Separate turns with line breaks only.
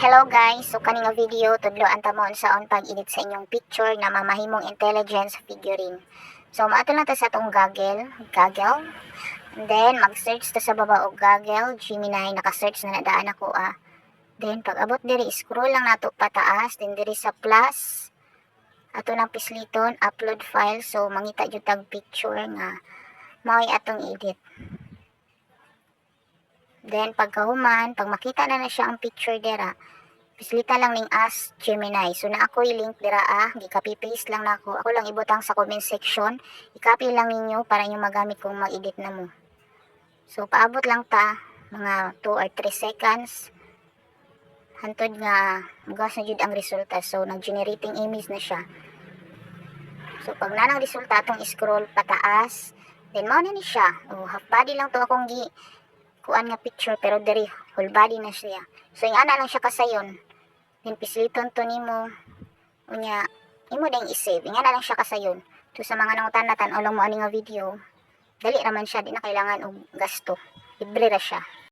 Hello guys, so kani nga video tudloan ta mo sa on pag-edit sa inyong picture na mamahimong intelligence figurine. So maato lang ta sa atong Google, Google. And then mag-search ta sa baba og Google, Gemini naka-search na nadaan ako ah. Then pag abot diri scroll lang nato pataas, then diri sa plus ato nang pisliton upload file so mangita jud tag picture nga mao'y atong edit. Then pagkahuman, pag makita na na siya ang picture dira, pislita lang ning Ask Gemini. So na ako link dira ah, gi-copy paste lang nako. Ako lang ibutang sa comment section. I-copy lang ninyo para inyo magamit kung mag-edit na mo. So paabot lang ta mga 2 or 3 seconds. Hantod nga mugas na jud ang resulta. So nag-generating image na siya. So pag nanang resulta atong scroll pataas, then mao na ni siya. Oh, half body lang to akong gi kuan nga picture pero diri whole body na siya. So yung ana lang siya kasayon. Then pisliton to nimo unya imo ding i-save. Yung ana lang siya kasayon. To sa mga nangutan na tan mo ani nga video. Dali raman siya, di na kailangan og gasto. Libre ra siya.